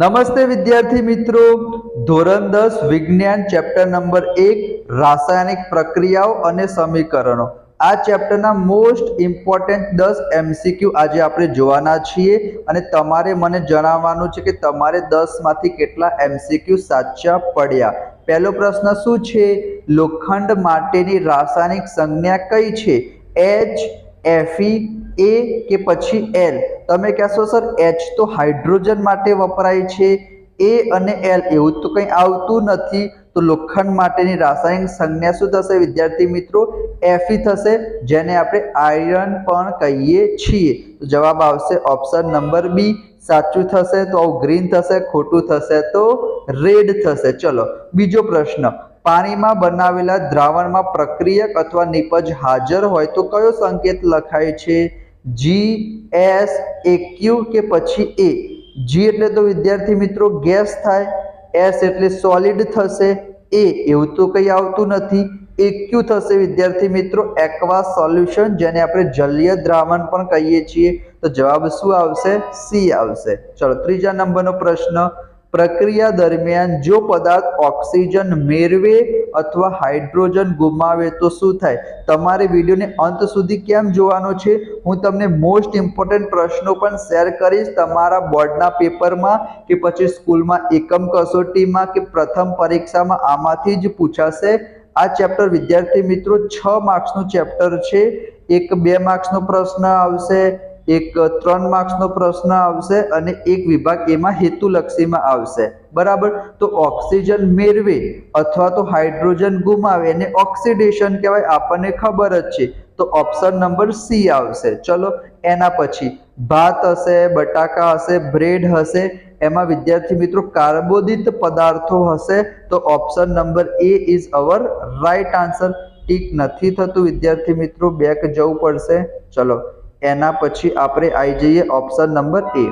નમસ્તે વિદ્યાર્થી મિત્રો. ધોરણ દસ, વિજ્ઞાન ચેપ્ટર નંબર એક, રાસાયણિક પ્રક્રિયાઓ અને સમીકરણો. આ ચેપ્ટરના મોસ્ટ ઇમ્પોર્ટન્ટ દસ એમસીક્યુ આજે આપણે જોવાના છીએ અને તમારે મને જણાવવાનું છે કે તમારે દસમાંથી કેટલા એમસીક્યુ સાચા પડ્યા? પહેલો પ્રશ્ન શું છે? લોખંડ માટેની રાસાયણિક સંજ્ઞા કઈ છે? એચ એફઈ એ કે પછી એલ તમે કહેશો, સર એચ તો હાઇડ્રોજન માટે વપરાય છે એ અને એલ એવું તો કંઈ આવતું નથી. તો લોખંડ માટેની રાસાયણિક સંજ્ઞા શું થશે, વિદ્યાર્થી મિત્રો? એફી થશે, જેને આપણે આયરન પણ કહીએ છીએ. તો જવાબ આવશે ઓપ્શન નંબર બી સાચું થશે તો આવું ગ્રીન થશે, ખોટું થશે તો રેડ થશે. ચલો, બીજો પ્રશ્ન. પાણીમાં બનાવેલા દ્રાવણમાં પ્રક્રિયક અથવા નિપજ હાજર હોય તો કયો સંકેત લખાય છે? જી એસ એ ક્યુ કે પછી એ જી એટલે તો વિદ્યાર્થી મિત્રો ગેસ થાય. એસ એટલે સોલિડ થશે. એ એવું તો કંઈ આવતું નથી. એ ક્યુ થશે વિદ્યાર્થી મિત્રો. એક્વા સોલ્યુશન જેને આપણે જલીય દ્રાવણ પણ કહીએ છીએ. તો જવાબ શું આવશે? સી આવશે. ચલો, ત્રીજા નંબરનો પ્રશ્ન. પ્રક્રિયા દરમિયાન જો પદાર્થ ઓક્સિજન મેળવે અથવા હાઇડ્રોજન ગુમાવે તો શું થાય? તમારે વિડીયોને અંત સુધી કેમ જોવાનો છે? હું તમને મોસ્ટ ઇમ્પોર્ટન્ટ પ્રશ્નો પણ શેર કરીશ તમારા બોર્ડના પેપરમાં કે પછી સ્કૂલમાં એકમ કસોટીમાં કે પ્રથમ પરીક્ષામાં આમાંથી જ પૂછાશે. આ ચેપ્ટર વિદ્યાર્થી મિત્રો છ માર્ક્સનું ચેપ્ટર છે. એક બે માર્ક્સનો પ્રશ્ન આવશે. એક, ત્રણ માર્ક્સનો પ્રશ્ન આવશે અને એક વિભાગ એમાં હેતુલક્ષીમાં આવશે. બરાબર? તો ઓક્સિજન મેળવે અથવા તો હાઇડ્રોજન ગુમાવે એને ઓક્સિડેશન કહેવાય, આપણને ખબર જ છે. તો ઓપ્શન નંબર સી આવશે. ચલો, એના પછી ભાત હશે, બટાકા હશે, બ્રેડ હશે, એમાં વિદ્યાર્થી મિત્રો કાર્બોદિત પદાર્થો હશે, તો option number A is our right answer tick નથી થતું, વિદ્યાર્થી મિત્રો, બેક જવું પડશે. ચલો એના પછી આપણે આવી જઈએ ઓપ્શન નંબર એ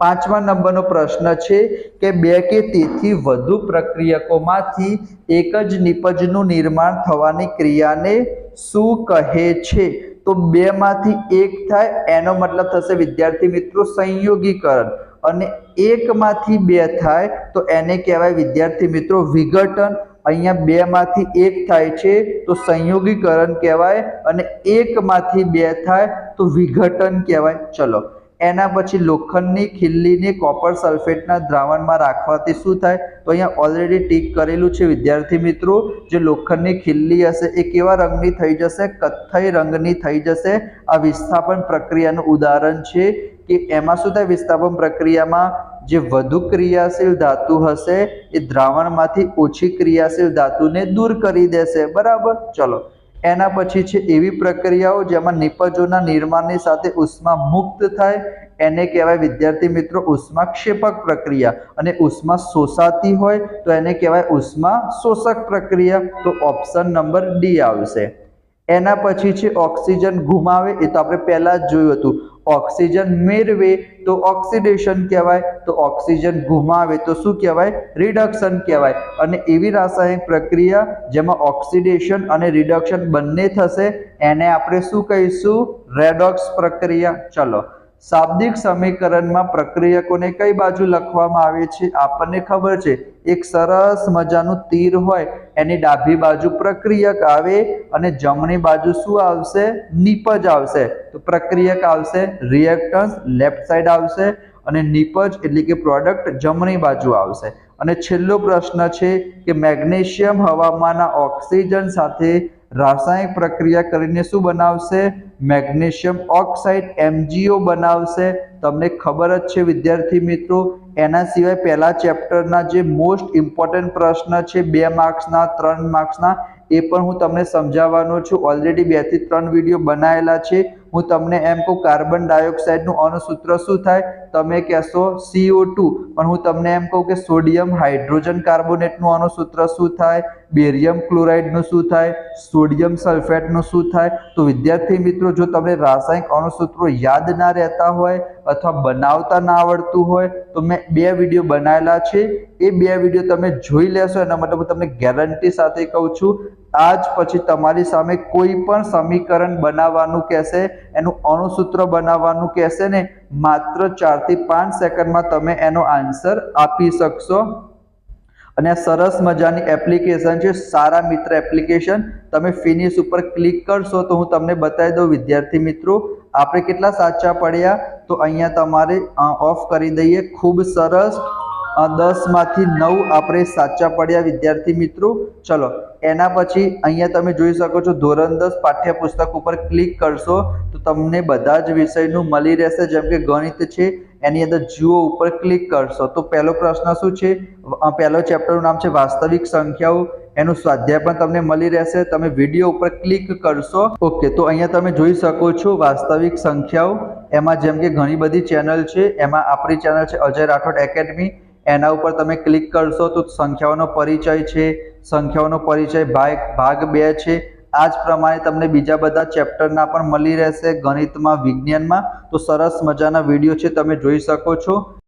પાંચમા નંબરનો પ્રશ્ન છે કે બે કે તેથી વધુ પ્રક્રિયકોમાંથી એક જ નિપજનું નિર્માણ થવાની ક્રિયાને શું કહે છે? તો બેમાંથી એક થાય, એનો મતલબ થશે વિદ્યાર્થી મિત્રો સંયોગીકરણ. અને એકમાંથી બે થાય, તો એને કહેવાય વિદ્યાર્થી મિત્રો વિઘટન. અહીંયા બે માંથી એક થાય છે, તો સંયોગીકરણ કહેવાય અને એકમાંથી બે થાય, તો વિઘટન કહેવાય. ચલો, એના પછી લોખંડની ખીલ્લીને કોપર સલ્ફેટના દ્રાવણમાં રાખવાથી શું થાય? તો અહીંયા ઓલરેડી ટીક કરેલું છે, વિદ્યાર્થી મિત્રો. જે લોખંડની ખીલ્લી હશે, એ કેવા રંગની થઈ જશે? કથ્થઈ રંગની થઈ જશે. આ વિસ્થાપન પ્રક્રિયાનું ઉદાહરણ છે કે એમાં શું થાય? વિસ્થાપન પ્રક્રિયામાં જે વધુ ક્રિયાશીલ ધાતુ હશે, એ દ્રાવણમાંથી ઓછી ક્રિયાશીલ ધાતુને દૂર કરી દેશે. બરાબર? ચલો. એના પછી છે એવી પ્રક્રિયાઓ જેમાં નિપજોના નિર્માણની સાથે ઉષ્મા મુક્ત થાય. એને કહેવાય, વિદ્યાર્થી મિત્રો, ઉષ્માક્ષેપક પ્રક્રિયા. અને ઉષ્મા શોષાતી હોય તો એને કહેવાય ઉષ્મા શોષક પ્રક્રિયા. તો ઓપ્શન નંબર ડી આવશે. એના પછી છે ઓક્સિજન ગુમાવે એ તો આપણે પહેલા જ જોયું હતું. ઓક્સિજન મેળવે તો ઓક્સિડેશન કહેવાય, તો ઓક્સિજન ગુમાવે તો શું કહેવાય? રિડક્શન કહેવાય. અને એવી રાસાયણિક પ્રક્રિયા જેમાં ઓક્સિડેશન અને રિડક્શન બંને થશે, એને આપણે શું કહીશું? રેડોક્સ પ્રક્રિયા. ચલો શાબ્દિક સમીકરણમાં પ્રક્રિયકોને કઈ બાજુ લખવામાં આવે છે? આપણને ખબર છે, એક સરસ મજાનું તીર હોય, એની ડાબી બાજુ પ્રક્રિયક આવે અને જમણી બાજુ શું આવશે? નિપજ આવશે. તો પ્રક્રિયક આવશે રિએક્ટન્સ લેફ્ટ સાઈડ આવશે અને નિપજ એટલે કે પ્રોડક્ટ જમણી બાજુ આવશે. અને છેલ્લો પ્રશ્ન છે કે મેગ્નેશિયમ હવામાંના ઓક્સિજન સાથે રાસાયણિક પ્રક્રિયા કરીને શું બનાવશે? મેગ્નેશિયમ ઓક્સાઇડ એમજીઓ બનાવશે. તમને ખબર જ છે વિદ્યાર્થી મિત્રો એના સિવાય પહેલા ચેપ્ટરના જે મોસ્ટ ઇમ્પોર્ટન્ટ પ્રશ્ન છે, બે માર્ક્સના, ત્રણ માર્ક્સના, એ પણ હું તમને સમજાવવાનો છું. ઓલરેડી બેથી ત્રણ વીડિયો બનાવેલા છે. હું તમને એમ કહું કાર્બન ડાયોક્સાઇડનું અણુસૂત્ર શું થાય? તમે કહેશો સીઓ ટુ પણ હું તમને એમ કહું કે સોડિયમ હાઇડ્રોજન કાર્બોનેટનું અણુસૂત્ર શું થાય? બેરિયમ ક્લોરાઇડનું શું થાય? સોડિયમ સલ્ફેટનું શું થાય? તો વિદ્યાર્થી મિત્રો, જો તમને રાસાયણિક અણુસૂત્રો યાદ ના રહેતા હોય અથવા બનાવતા ના આવડતું હોય, તો મેં બે વીડિયો બનાવેલા છે. એ બે વીડિયો તમે જોઈ લેશો, એના માટે હું તમને ગેરંટી સાથે કહું છું, આજ પછી તમારી સામે કોઈ પણ સમીકરણ બનાવવાનું કહેશે, એનું અણુસૂત્ર બનાવવાનું કહેશે ને, માત્ર ચારથી પાંચ સેકન્ડમાં તમે એનો આન્સર આપી શકશો. અને સરસ મજાની એપ્લિકેશન છે, સારા મિત્ર એપ્લિકેશન તમે ફિનિશ ઉપર ક્લિક કરશો તો હું તમને બતાવી દઉં, વિદ્યાર્થી મિત્રો. આપણે કેટલા સાચા પડ્યા? તો અહીંયા તમારે ઓફ કરી દઈએ. ખૂબ સરસ. દસમાંથી નવ આપણે સાચા પડ્યા, વિદ્યાર્થી મિત્રો. ચલો, એના પછી અહીંયા તમે જોઈ શકો છો, ધોરણ દસ પાઠ્યપુસ્તક ઉપર ક્લિક કરશો, તો તમને બધા જ વિષયનું મળી રહેશે. જેમ કે ગણિત છે, એની અંદર જુઓ ઉપર ક્લિક કરશો. તો પહેલો પ્રશ્ન શું છે? પહેલો ચેપ્ટરનું નામ છે, વાસ્તવિક સંખ્યાઓ. એનું સ્વાધ્યાય પણ તમને મળી રહેશે. તમે વીડિયો ઉપર ક્લિક કરશો. ઓકે, તો અહીંયા તમે જોઈ શકો છો વાસ્તવિક સંખ્યાઓ. એમાં જેમ કે ઘણી બધી ચેનલ છે. એમાં આપણી ચેનલ છે અજય રાઠોડ એકેડમી. એના ઉપર તમે ક્લિક કરશો તો સંખ્યાઓનો પરિચય છે. સંખ્યાઓનો પરિચય ભાગ ભાગ બે છે. આ જ પ્રમાણે તમને બીજા બધા ચેપ્ટરના પણ મળી રહેશે ગણિતમાં, વિજ્ઞાનમાં. તો સરસ મજાના વીડિયો છે, તમે જોઈ શકો છો.